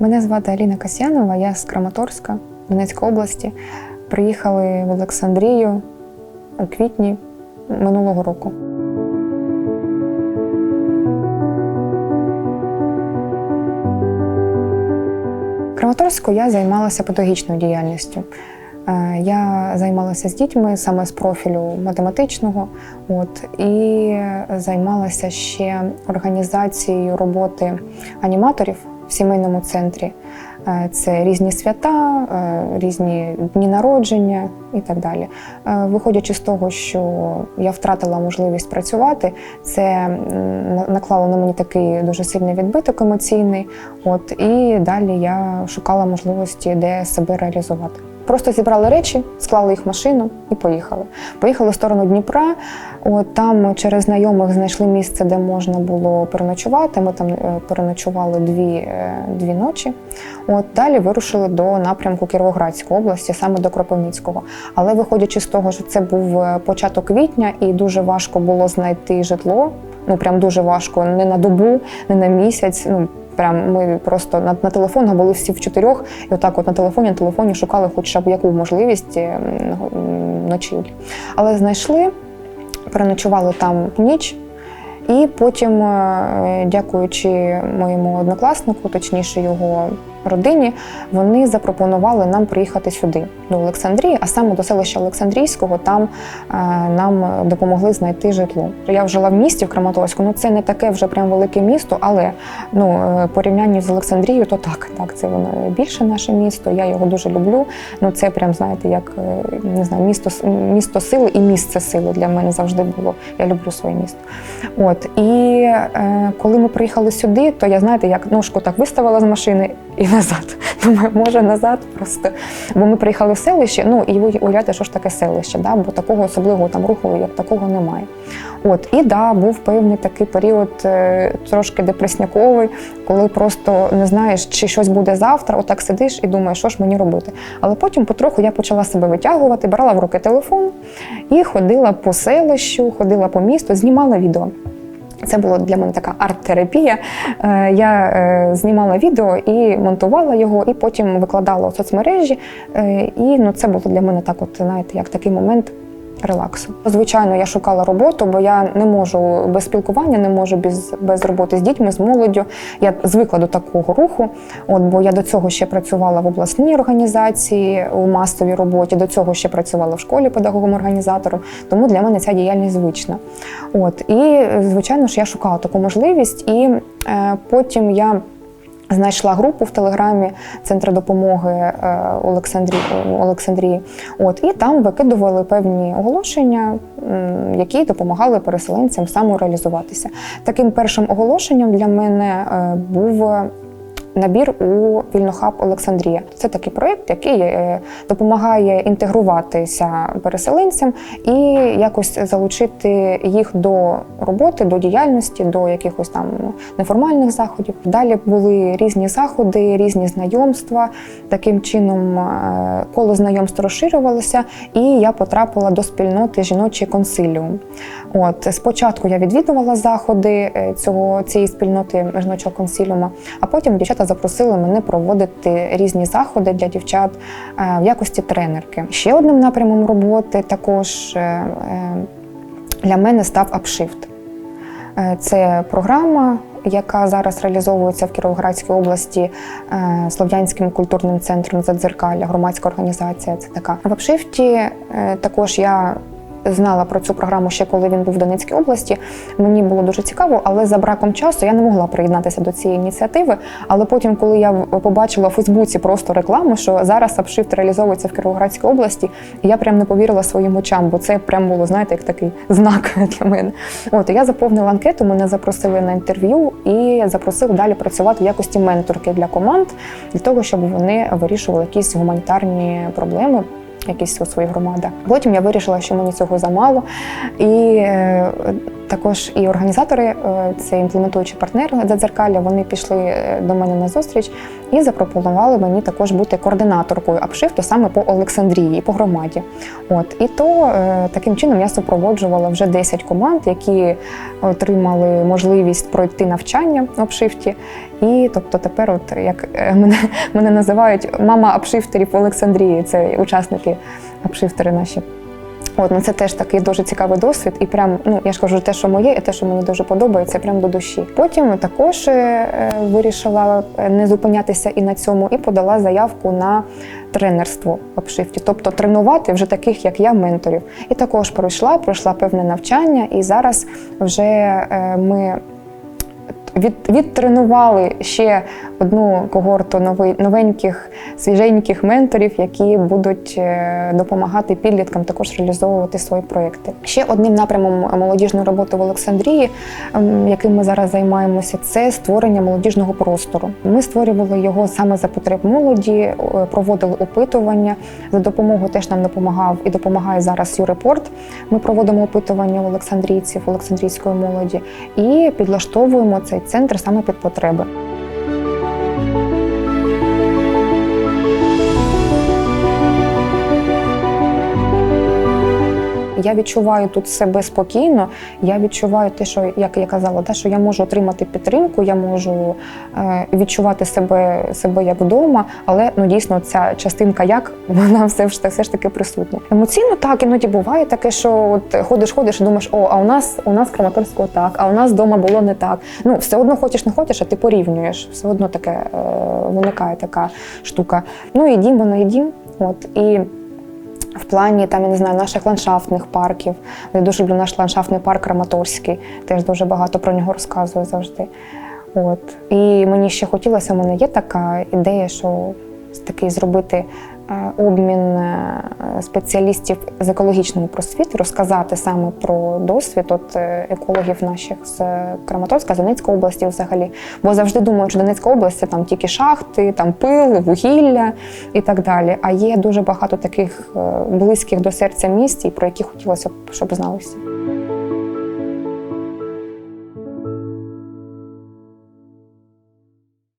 Мене звати Аліна Касьянова, я з Краматорська, Донецької області. Приїхали в Олександрію у квітні минулого року. Краматорську я займалася педагогічною діяльністю. Е, Я займалася з дітьми саме з профілю математичного, от і займалася ще організацією роботи аніматорів в сімейному центрі. Е, Це різні свята, е, різні дні народження і так далі. Виходячи з того, що я втратила можливість працювати, це наклало на мені такий дуже сильний відбиток емоційний. От і далі я шукала можливості, де себе реалізувати. Просто зібрали речі, склали їх в машину і поїхали. Поїхали в сторону Дніпра. От там через знайомих знайшли місце, де можна було переночувати. Ми там е, переночували дві, е, дві ночі. От далі вирушили до напрямку Кіровоградської області, саме до Кропивницького. Але виходячи з того, що це був е, початок квітня, і дуже важко було знайти житло. Ну прям дуже важко, не на добу, не на місяць. Ну прям ми просто на, на телефонах були всі в чотирьох, і отак, от на телефоні, на телефоні шукали хоча б яку можливість е, ночівлі. Але знайшли, переночували там ніч. І потім, е, дякуючи моєму однокласнику, точніше його родині, вони запропонували нам приїхати сюди, до Олександрії, а саме до селища Олександрійського. Там е, нам допомогли знайти житло. Я вже жила в місті в Краматорську. Ну це не таке вже прям велике місто, але ну е, порівнянні з Олександрією, то так, так, це воно більше наше місто. Я його дуже люблю. Ну це прям знаєте, як е, не знаю, місто місто сили і місце сили для мене завжди було. Я люблю своє місто. От і е, коли ми приїхали сюди, то я знаєте, як ножку так виставила з машини і назад. Думаю, може назад просто. Бо ми приїхали в селище. Ну і ви уявляєте, що ж таке селище, да? бо такого особливого там руху, як такого немає. От і да, був певний такий період е, трошки депресняковий, коли просто не знаєш, чи щось буде завтра. Отак сидиш і думаєш, що ж мені робити. Але потім потроху я почала себе витягувати, брала в руки телефон і ходила по селищу, ходила по місту, знімала відео. Це була для мене така арт-терапія. Е, Я е, знімала відео і монтувала його, і потім викладала у соцмережі. Е, І ну, це було для мене так, от знаєте, як такий момент. Релаксу. Звичайно, я шукала роботу, бо я не можу без спілкування, не можу без, без роботи з дітьми, з молоддю. Я звикла до такого руху. От бо я до цього ще працювала в обласній організації у масовій роботі, до цього ще працювала в школі педагогом-організатором. Тому для мене ця діяльність звична. От і звичайно ж я шукала таку можливість, і е, потім я. Знайшла групу в телеграмі Центр допомоги е, Олександрії, Олександрії. От і там викидували певні оголошення, які допомагали переселенцям самореалізуватися. Таким першим оголошенням для мене е, був набір у Вільнохаб Олександрія. Це такий проєкт, який е, допомагає інтегруватися переселенцям і якось залучити їх до роботи, до діяльності, до якихось там неформальних заходів. Далі були різні заходи, різні знайомства. Таким чином е, коло знайомств розширювалося, і я потрапила до спільноти жіночий консиліум. От спочатку я відвідувала заходи е, цього цієї спільноти жіночого консиліума, а потім дівчата запросили мене проводити різні заходи для дівчат е, в якості тренерки. Ще одним напрямом роботи також е, для мене став апшифт. Це програма, яка зараз реалізовується в Кіровоградській області Слов'янським культурним центром Задзеркалля, громадська організація. Це така в апшифті. Також я знала про цю програму ще коли він був в Донецькій області. Мені було дуже цікаво, але за браком часу я не могла приєднатися до цієї ініціативи. Але потім, коли я побачила у Фейсбуці просто рекламу, що зараз апшифт реалізовується в Кіровоградській області, я прям не повірила своїм очам, бо це прям було, знаєте, як такий знак для мене. От я заповнила анкету, мене запросили на інтерв'ю і запросили далі працювати в якості менторки для команд, для того, щоб вони вирішували якісь гуманітарні проблеми. Якісь у своїх громадах. Потім я вирішила, що мені цього замало, і е, також і організатори, е, це імплементуючий партнер Дзеркаля, вони пішли е, до мене на зустріч і запропонували мені також бути координаторкою апшифту саме по Олександрії, по громаді. От і то е, таким чином я супроводжувала вже 10 команд, які отримали можливість пройти навчання в апшифті. І тобто тепер, от як мене, мене називають мама апшифтерів Олександрії, це учасники апшифтери наші. От, ну це теж такий дуже цікавий досвід, і прям, ну я ж кажу, те, що моє, і те, що мені дуже подобається, прям до душі. Потім також е, е, вирішила е, не зупинятися і на цьому, і подала заявку на тренерство в обшифті, тобто тренувати вже таких, як я, менторів. І також пройшла, пройшла певне навчання, і зараз вже ми від, відтренували ще одну когорту нови, новеньких, свіженьких менторів, які будуть е, допомагати підліткам також реалізовувати свої проекти. Ще одним напрямом молодіжної роботи в Олександрії, ем, яким ми зараз займаємося, це створення молодіжного простору. Ми створювали його саме за потреб молоді, е, проводили опитування. За допомогою теж нам допомагав і допомагає зараз Юрепорт. Ми проводимо опитування у Олександрійців, Олександрійської молоді і підлаштовуємо цей центр саме під потреби. Я відчуваю тут себе спокійно. Я відчуваю те, що як я казала, те, що я можу отримати підтримку, я можу е, відчувати себе, себе як вдома, але ну дійсно ця частинка як вона все ж все ж таки присутня. Емоційно так іноді буває таке, що от ходиш, ходиш думаєш, о, а у нас у нас в Краматорську так, а у нас вдома було не так. Ну все одно хочеш, не хочеш, а ти порівнюєш. Все одно таке е, виникає така штука. Ну і дім, воно і дім. От і в плані там, я не знаю, наших ландшафтних парків. Я дуже люблю наш ландшафтний парк Краматорський, теж дуже багато про нього розказую завжди. От. І мені ще хотілося, у мене є така ідея, що такий зробити обмін е, спеціалістів з екологічної просвіти, розказати саме про досвід от, е, екологів наших з Краматорська, Донецької області взагалі. Бо завжди думаю, що Донецька область це там тільки шахти, там пил, вугілля і так далі. А є дуже багато таких е, близьких до серця місць, про які хотілося б, щоб зналися.